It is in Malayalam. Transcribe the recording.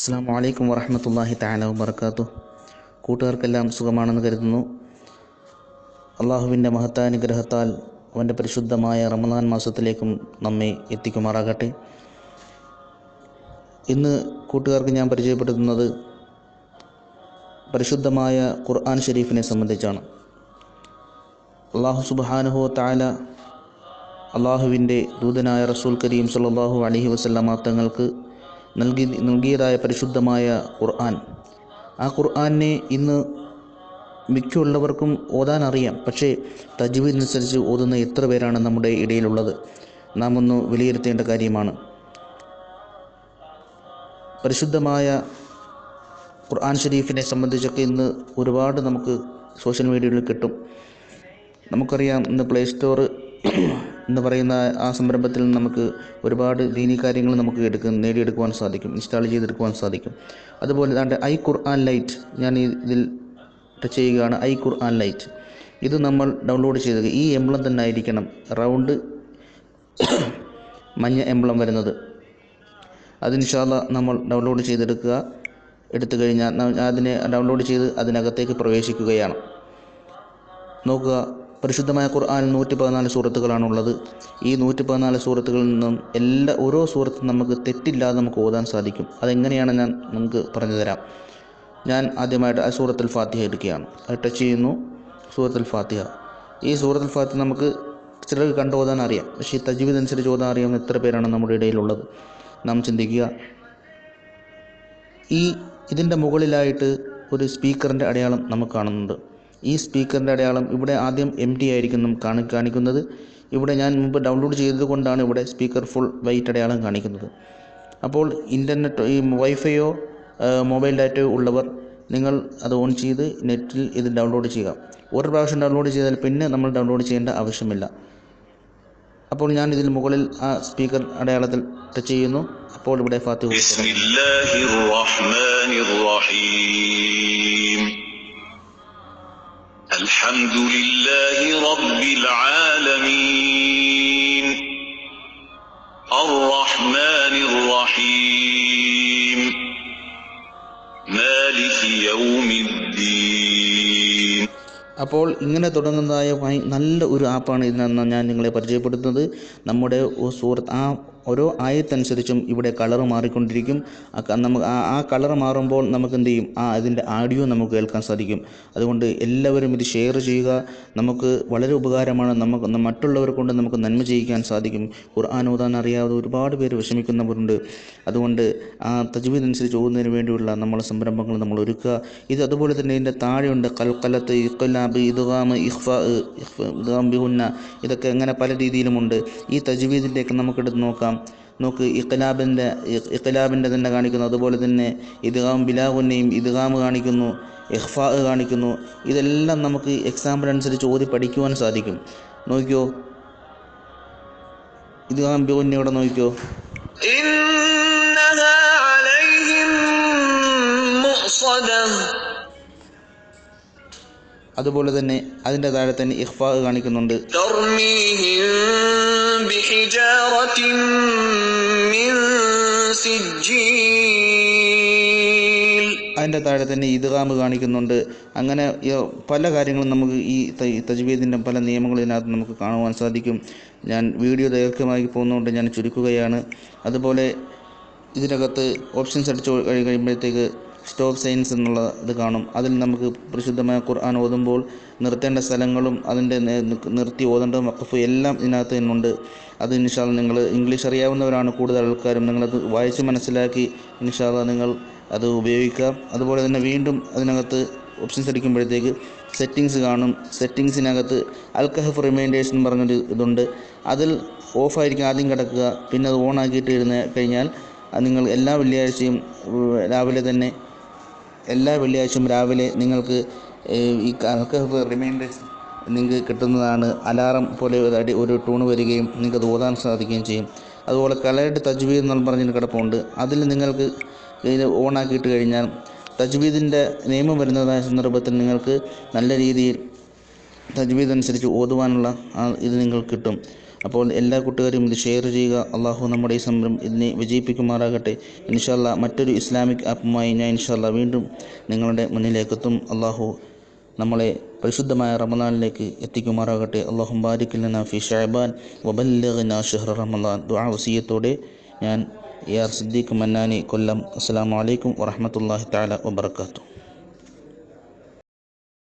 അസ്സാം വലൈക്കും വറഹമത്തല്ലാഹി താല വബർക്കാത്തു കൂട്ടുകാർക്കെല്ലാം സുഖമാണെന്ന് കരുതുന്നു. അള്ളാഹുവിന്റെ മഹത്താനുഗ്രഹത്താൽ അവന്റെ പരിശുദ്ധമായ റമദാൻ മാസത്തിലേക്കും നമ്മെ എത്തിക്കുമാറാകട്ടെ. ഇന്ന് കൂട്ടുകാർക്ക് ഞാൻ പരിചയപ്പെടുത്തുന്നത് പരിശുദ്ധമായ ഖുർആൻ ഷെരീഫിനെ സംബന്ധിച്ചാണ്. അള്ളാഹു സുബാനുഹോ താല അള്ളാഹുവിന്റെ ദൂതനായ റസൂൽ കരീം സല്ലാഹു അലഹി വസ്ലാം തങ്ങൾക്ക് നൽകി നൽകിയതായ പരിശുദ്ധമായ ഖുർആൻ. ആ ഖുർആനെ ഇന്ന് മിക്കുള്ളവർക്കും ഓതാൻ അറിയാം പക്ഷേ തജ്വീദിനനുസരിച്ച് ഓതുന്ന എത്ര പേരാണ് നമ്മുടെ ഇടയിലുള്ളത്? നാം ഒന്ന് വിലയിരുത്തേണ്ട കാര്യമാണ്. പരിശുദ്ധമായ ഖുർആൻ ഷരീഫിനെ സംബന്ധിച്ചൊക്കെ ഇന്ന് ഒരുപാട് നമുക്ക് സോഷ്യൽ മീഡിയയിൽ കിട്ടും. നമുക്കറിയാം ഇന്ന് പ്ലേ സ്റ്റോർ എന്ന് പറയുന്ന ആ സംരംഭത്തിൽ നമുക്ക് ഒരുപാട് ദീനി കാര്യങ്ങൾ നമുക്ക് എടുക്കും നേടിയെടുക്കുവാൻ സാധിക്കും ഇൻസ്റ്റാൾ ചെയ്തെടുക്കുവാൻ സാധിക്കും. അതുപോലെ തന്നെ ഐ ഖുർആൻ ലൈറ്റ് ഞാൻ ഇതിൽ ടച്ച് ചെയ്യുകയാണ് ഐ ഖുർആൻ ലൈറ്റ്. ഇത് നമ്മൾ ഡൗൺലോഡ് ചെയ്തത് ഈ എംബ്ലം തന്നെ ആയിരിക്കണം റൗണ്ട് മഞ്ഞ എംബ്ലം വരുന്നത്. അതിൻഷാല്ല നമ്മൾ ഡൗൺലോഡ് ചെയ്തെടുക്കുക എടുത്തു കഴിഞ്ഞാൽ അതിനെ ഡൗൺലോഡ് ചെയ്ത് അതിനകത്തേക്ക് പ്രവേശിക്കുകയാണ്. നോക്കുക പരിശുദ്ധമായ ഖുർആൻ നൂറ്റി പതിനാല് സൂറത്തുകളാണുള്ളത്. ഈ നൂറ്റി പതിനാല് സൂറത്തുകളിൽ നിന്നും എല്ലാ ഓരോ സൂറത്തും നമുക്ക് തെറ്റില്ലാതെ നമുക്ക് ഓതാൻ സാധിക്കും. അതെങ്ങനെയാണ് ഞാൻ നമുക്ക് പറഞ്ഞു തരാം. ഞാൻ ആദ്യമായിട്ട് ആ സൂറത്തുൽ ഫാത്തിഹ എടുക്കുകയാണ്. അത് ടച്ച് ചെയ്യുന്നു. സൂറത്തുൽ ഫാത്തിഹ. ഈ സൂറത്തുൽ ഫാത്തിഹ നമുക്ക് ചിലർക്ക് കണ്ട് ഓതാൻ അറിയാം. പക്ഷേ ഈ തജ്വീദ് അനുസരിച്ച് ഓതാൻ അറിയാവുന്ന എത്ര പേരാണ് നമ്മുടെ ഇടയിലുള്ളത്. നാം ചിന്തിക്കുക. ഈ ഇതിന്റെ മുകളിലായിട്ട് ഒരു സ്പീക്കറിന്റെ അടയാളം നമുക്ക് കാണുന്നുണ്ട്. ഈ സ്പീക്കറിന്റെ അടയാളം ഇവിടെ ആദ്യം എം ടി ആയിരിക്കും നമുക്ക് കാണി കാണിക്കുന്നത്. ഇവിടെ ഞാൻ മുമ്പ് ഡൗൺലോഡ് ചെയ്തതുകൊണ്ടാണ് ഇവിടെ സ്പീക്കർ ഫുൾ വൈറ്റ് അടയാളം കാണിക്കുന്നത്. അപ്പോൾ ഇന്റർനെറ്റ് ഈ വൈഫൈയോ മൊബൈൽ ഡാറ്റയോ ഉള്ളവർ നിങ്ങൾ അത് ഓൺ ചെയ്ത് നെറ്റിൽ ഇത് ഡൗൺലോഡ് ചെയ്യുക. ഒരു പ്രാവശ്യം ഡൗൺലോഡ് ചെയ്താൽ പിന്നെ നമ്മൾ ഡൗൺലോഡ് ചെയ്യേണ്ട ആവശ്യമില്ല. അപ്പോൾ ഞാൻ ഇതിൽ മുകളിൽ ആ സ്പീക്കർ അടയാളത്തിൽ ടച്ച് ചെയ്യുന്നു. അപ്പോൾ ഇവിടെ ഫാത്തിഹ الحمد لله رب العالمين الرحمن الرحيم مالك يوم الدين അപ്പോൾ ഇങ്ങനെ തുടങ്ങുന്നതായ ഭയ- നല്ല ഒരു ആപ്പാണ് ഇതിനെന്ന് ഞാൻ നിങ്ങളെ പരിചയപ്പെടുത്തുന്നത് നമ്മുടെ ഒ- സൂറത്ത് ആ ഓരോ ആയത്തനുസരിച്ചും ഇവിടെ കളർ മാറിക്കൊണ്ടിരിക്കും. നമുക്ക് ആ കളർ മാറുമ്പോൾ നമുക്ക് എന്ത് ചെയ്യും ആ അതിന്റെ ആഡിയോ നമുക്ക് കേൾക്കാൻ സാധിക്കും. അതുകൊണ്ട് എല്ലാവരും ഇത് ഷെയർ ചെയ്യുക. നമുക്ക് വളരെ ഉപകാരമാണ്. നമുക്ക് മറ്റുള്ളവരെ കൊണ്ട് നമുക്ക് നന്മ ചെയ്യിക്കാൻ സാധിക്കും. ഖുർആൻ ഓതാൻ അറിയാതെ ഒരുപാട് പേര് വിഷമിക്കുന്നവരുണ്ട്. അതുകൊണ്ട് ആ തജ്വീദ് അനുസരിച്ച് ഓതുന്നതിന് വേണ്ടിയുള്ള നമ്മളെ സംരംഭങ്ങൾ നമ്മൾ ഒരുക്കുക. ഇത് അതുപോലെ തന്നെ ഇതിന്റെ താഴെയുണ്ട്. കൽക്കലത്ത് ഇഖ്ലാബ് ഇദ്ഗാം ഇഖ്ഫ ഇദ്ഗാം ബിഹുന്ന. ഇതൊക്കെ അങ്ങനെ പല രീതിയിലുമുണ്ട്. ഈ തജ്വീദിന്റെയൊക്കെ നമുക്കെടുത്ത് നോക്കാം. നോക്കാം നോക്ക് ഇഖലാബിന്റെ ഇഖലാബിന്റെ തന്നെ കാണിക്കുന്നു. അതുപോലെ തന്നെ ഇദ്ഗാം ബിലാഗുന്നയും ഇദ്ഗാം കാണിക്കുന്നു ഇഹ്ഫാ കാണിക്കുന്നു. ഇതെല്ലാം നമുക്ക് എക്സാമ്പിൾ അനുസരിച്ച് ഓതി പഠിക്കുവാൻ സാധിക്കും. നോക്കിയോ? ഇദ്ഗാം ബിഗുന്നി ഇവിടെ നോക്കിയോ? അതുപോലെ തന്നെ അതിന്റെ താഴെ തന്നെ ഇഹ്ഫാ കാണിക്കുന്നുണ്ട്. بحجارة من سجيل അതിൻ്റെ താഴെ തന്നെ ഇദ്ഗാമ് കാണിക്കുന്നുണ്ട് അങ്ങനെ ഈ പല കാര്യങ്ങളും നമുക്ക് ഈ ത- തജ്വീദിൻ്റെ പല നിയമങ്ങളും ഇതിനകത്ത് നമുക്ക് കാണുവാൻ സാധിക്കും ഞാൻ വീഡിയോ ദൈർഘ്യമായി പോകുന്നതുകൊണ്ട് ഞാൻ ചുരുക്കുകയാണ് അതുപോലെ ഇതിനകത്ത് ഓപ്ഷൻസ് അടിച്ചു കഴി കഴിയുമ്പോഴത്തേക്ക് സ്റ്റോപ്പ് സൈൻസ് എന്നുള്ള ഇത് കാണും അതിൽ നമുക്ക് പരിശുദ്ധമായ ഖുർആൻ ഓതുമ്പോൾ നിർത്തേണ്ട സ്ഥലങ്ങളും അതിൻ്റെ നേ- നിക്ക് നിർത്തി ഓതേണ്ട വഖഫ് എല്ലാം ഇതിനകത്ത് തന്നുണ്ട് അത് ഇൻഷാല്ല നിങ്ങൾ ഇംഗ്ലീഷ് അറിയാവുന്നവരാണ് കൂടുതൽ ആൾക്കാരും. നിങ്ങളത് വായിച്ച് മനസ്സിലാക്കി ഇൻഷാല്ല നിങ്ങൾ അത് ഉപയോഗിക്കാം അതുപോലെ തന്നെ വീണ്ടും അതിനകത്ത് ഓപ്ഷൻസ് അടിക്കുമ്പോഴത്തേക്ക് സെറ്റിങ്സ് കാണും. സെറ്റിങ്സിനകത്ത് അൽക്കഹഫ് റിമൈൻഡേഷൻ പറഞ്ഞൊരു ഇതുണ്ട്. അതിൽ ഓഫായിരിക്കും ആദ്യം കിടക്കുക. പിന്നെ അത് ഓൺ ആക്കിയിട്ട് ഇരുന്ന് കഴിഞ്ഞാൽ നിങ്ങൾ എല്ലാ വെള്ളിയാഴ്ചയും രാവിലെ തന്നെ എല്ലാ വെള്ളിയാഴ്ചയും രാവിലെ നിങ്ങൾക്ക് ഈ അൽക്കഹഫ് റിമൈൻഡേഴ്സ് നിങ്ങൾക്ക് കിട്ടുന്നതാണ് അലാറം പോലെ ഒരു അടി ഒരു ടൂണ് വരികയും നിങ്ങൾക്ക് ഓതാൻ സാധിക്കുകയും ചെയ്യും. അതുപോലെ കലയുടെ തജ്വീദ് എന്ന് പറഞ്ഞൊരു കിടപ്പുണ്ട്. അതിൽ നിങ്ങൾക്ക് ഇത് ഓണാക്കിയിട്ട് കഴിഞ്ഞാൽ തജ്വീദിന്റെ നിയമം വരുന്നതായ സന്ദർഭത്തിൽ നിങ്ങൾക്ക് നല്ല രീതിയിൽ തജ്വീദ് അനുസരിച്ച് ഓതുവാനുള്ള ഇത് നിങ്ങൾക്ക് കിട്ടും. അപ്പോൾ എല്ലാ കൂട്ടുകാരും ഇത് ഷെയർ ചെയ്യുക. അള്ളാഹു നമ്മുടെ ഈ സംരംഭം ഇതിനെ വിജയിപ്പിക്കുമാറാകട്ടെ. ഇൻഷാല്ല മറ്റൊരു ഇസ്ലാമിക് ആപ്പുമായി ഞാൻ ഇൻഷാല്ല വീണ്ടും നിങ്ങളുടെ മുന്നിലേക്കെത്തും. അള്ളാഹു നമ്മളെ പരിശുദ്ധമായ റമദാനിലേക്ക് എത്തിക്കുമാറാകട്ടെ. അള്ളാഹു ബാരിക്കില്ലന ഫി ഷാബാൻ വബല്ലഗന ഷഹ്റ റമദാൻ. ദുആ വസിയത്തോടെ ഞാൻ എ ആർ സിദ്ദീഖ് മന്നാനി കൊല്ലം. അസ്സാം വലൈക്കും വറഹ്മത്തുള്ളാഹി താല വബറകാതുഹു.